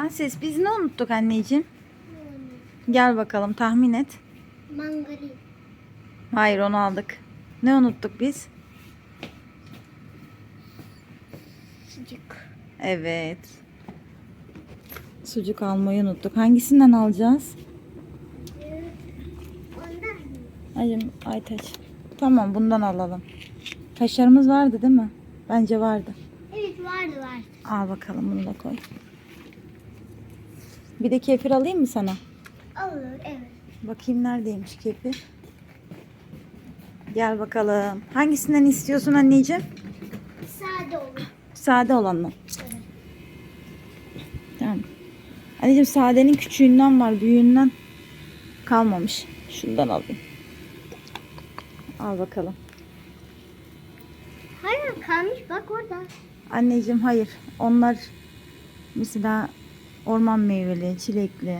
Prenses biz ne unuttuk anneciğim? Gel bakalım tahmin et. Mangarin. Hayır onu aldık. Ne unuttuk biz? Sucuk. Evet. Sucuk almayı unuttuk. Hangisinden alacağız? Ondan. Ayım Aytaç. Tamam bundan alalım. Kaşarımız vardı değil mi? Bence vardı. Evet vardı vardı. Al bakalım bunu da koy. Bir de kefir alayım mı sana? Olur evet. Bakayım neredeymiş kefir. Gel bakalım. Hangisinden istiyorsun anneciğim? Sade olur. Sade olandan. Tamam. Anneciğim sadenin küçüğünden var, büyüğünden kalmamış. Şundan alayım. Al bakalım. Hayır kalmış bak orada. Anneciğim hayır. Onlar mesela orman meyveli, çilekli.